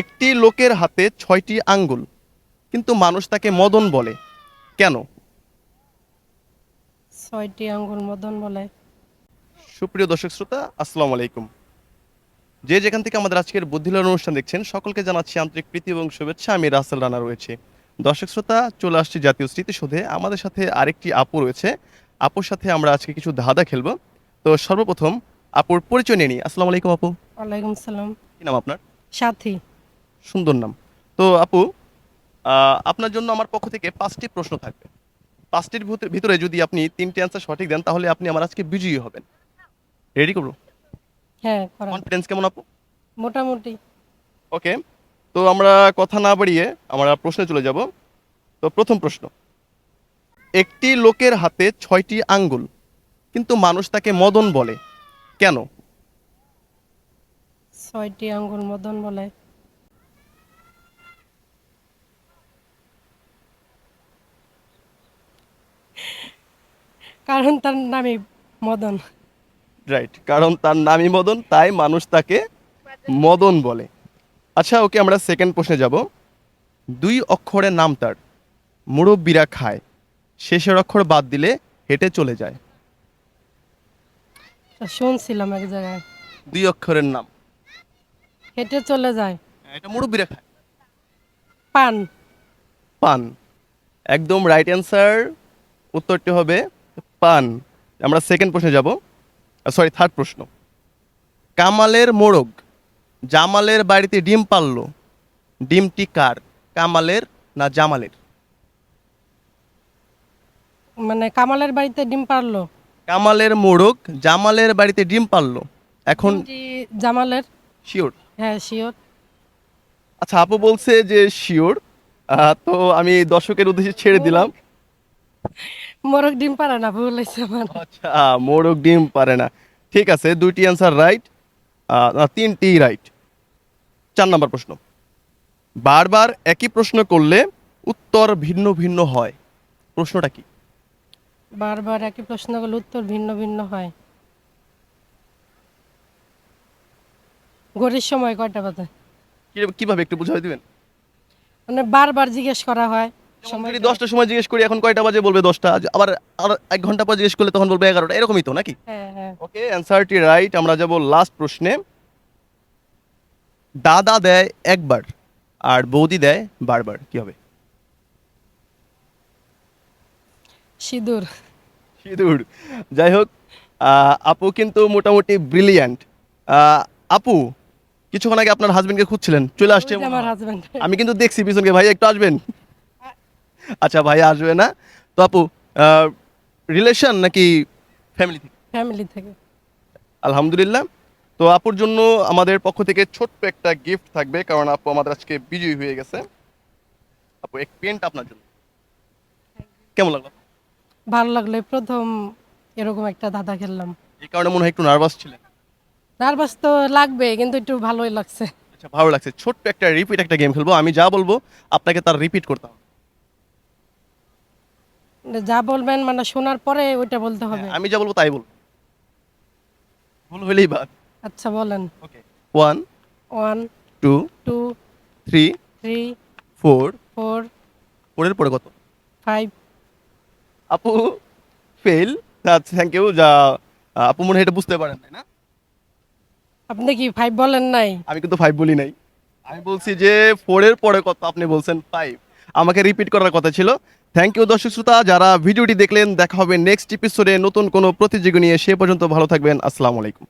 একটি লোকের হাতে ছয়টি আঙ্গুল কিন্তু মানুষ তাকে মদন বলে। কেন? ছয়টি আঙ্গুল মদন বলে। সুপ্রিয় দর্শক শ্রোতা আসসালামু আলাইকুম। যে যেখান থেকে আমাদের আজকের বুদ্ধিলার অনুষ্ঠান দেখছেন সকলকে জানাচ্ছি আন্তরিক প্রীতি এবং শুভেচ্ছা। আমি রাসেল রানা রয়েছে। দর্শক শ্রোতা চলে আসছি জাতীয় স্মৃতিসৌধে। আমাদের সাথে আরেকটি আপু রয়েছে। আপুর সাথে আমরা আজকে কিছু ধাঁধা খেলব। তো সর্বপ্রথম আপুর পরিচয় নিয়ে নিই। আসসালামু আলাইকুম আপু। ওয়ালাইকুম সালাম। কি নাম আপনার? সাথী। সুন্দর নাম। তো আপু আপনার জন্য আমার পক্ষ থেকে পাঁচটি প্রশ্ন থাকবে। পাঁচটির ভিতরে- ভিতরে যদি আপনি তিনটি অ্যান্সার সঠিক দেন তাহলে আপনি আমার আজকে বিজয়ী হবেন। রেডি করব? হ্যাঁ কনফিডেন্স কেমন আপু? মোটামুটি। ওকে তো আমরা কথা না বাড়িয়ে আমরা প্রশ্নে চলে যাব। তো প্রথম প্রশ্ন। একটি লোকের হাতে ছয়টি আঙ্গুল কিন্তু মানুষ তাকে মদন বলে। কেন? ছয়টি আঙ্গুল মদন বলে। কারণ তার নামে মদন। রাইট কারণ তার নামই মদন তাই মানুষ তাকে মদন বলে। আচ্ছা ওকে আমরা সেকেন্ড প্রশ্নে যাব। দুই অক্ষরের নাম তার মুরব্বীরা খায়। শেষের অক্ষর বাদ দিলে হেঁটে চলে যায়। শুনছিলাম এক জায়গায়। দুই অক্ষরের নাম। হেঁটে চলে যায়। এটা মুরব্বীরা খায়। পান। পান। একদম রাইট অ্যান্সার উত্তরটি হবে পান আমরা সেকেন্ড প্রশ্নে যাব। সরি থার্ড প্রশ্ন। কামালের মোড়ক জামালের বাড়িতে ডিম পারল ডিমটি কার কামালের না জামালের? মানে কামালের বাড়িতে ডিম পারল। কামালের মোরগ জামালের বাড়িতে ডিম পারল। এখন জামালের? শিওর? হ্যাঁ শিওর। আচ্ছা আপু বলছে যে শিওর। তো আমি দর্শকের উদ্দেশ্যে ছেড়ে দিলাম। মোরগ ডিম পারে না ভুল হয়েছে আমার। আচ্ছা মোরগ ডিম পারে না। ঠিক আছে দুইটি অ্যান্সার রাইট তিনটি রাইট চার নম্বর প্রশ্ন। বারবার একই প্রশ্ন করলে উত্তর ভিন্ন ভিন্ন হয়। প্রশ্নটা কি? বারবার একই প্রশ্ন করলে উত্তর ভিন্ন ভিন্ন হয়। ঘড়ির সময় কয়টা বাজে? কীভাবে একটু বুঝাই দিবেন? মানে বারবার জিজ্ঞেস করা হয়। যদি দশটার সময় জিজ্ঞেস করি এখন কয়টা বাজে বলবে দশটা? আবার আর এক ঘণ্টা পর জিজ্ঞেস করলে তখন বলবে এগারোটা। এরকমই তো নাকি? হ্যাঁ হ্যাঁ। ওকে অ্যান্সারটি রাইট। আমরা যাব লাস্ট প্রশ্নে। দাদা দেয় একবার আর বৌদি দেয় বারবার। কি হবে? সিঁদুর। সিঁদুর। যাই হোক আহ, আপু কিন্তু মোটামুটি ব্রিলিয়ান্ট আপু কিছুক্ষণ আগে আপনার হাজবেন্ডকে খুঁজছিলেন। চলে আসছে। আমার হাজবেন্ড আমি কিন্তু দেখছি পিছনকে ভাই একটু আসবেন? আচ্ছা ভাই আসবে না। তো আপু রিলেশন নাকি ফ্যামিলি থেকে? ফ্যামিলি থেকে। আলহামদুলিল্লাহ। তো আপুর জন্য আমাদের পক্ষ থেকে ছোট্ট একটা গিফট থাকবে কারণ আপু আমাদের আজকে বিজয়ী হয়ে গেছে। আপু এক পেন্ট আপনার জন্য। কেমন লাগল? ভালো লাগল। প্রথম এরকম একটা দাদা খেললাম। এই কারণে মনে হয় একটু নার্ভাস ছিলেন। নার্ভাস তো লাগবে কিন্তু একটু ভালোই লাগছে। আচ্ছা ভালো লাগছে। ছোট্ট একটা রিপিট একটা গেম খেলব। আমি যা বলব আপনাকে তার রিপিট করতে হবে। যা বলবেন মানে শোনার পরে ওইটা বলতে হবে। আমি যা বলব তাই বলব। ভুল হইলেই বাদ। আচ্ছা বলেন। Okay one one two two three three four four ফোরের পরে কত? ফাইভ আপু ফেল থ্যাংক ইউ যা আপু মনে হয় এটা বুঝতে পারেন তাই না? আপনি কি ফাইভ বলেন নাই? আমি কিন্তু ফাইভ বলি নাই। আমি বলছি যে ফোরের পরে কত? আপনি বলছেন ফাইভ আমাকে রিপিট করার কথা ছিল থ্যাংক ইউ দর্শক শ্রোতা। যারা ভিডিওটি দেখলেন, দেখা হবে নেক্সট এপিসোডে নতুন কোনো প্রতিযোগী নিয়ে। সে পর্যন্ত ভালো থাকবেন। আসসালামু আলাইকুম।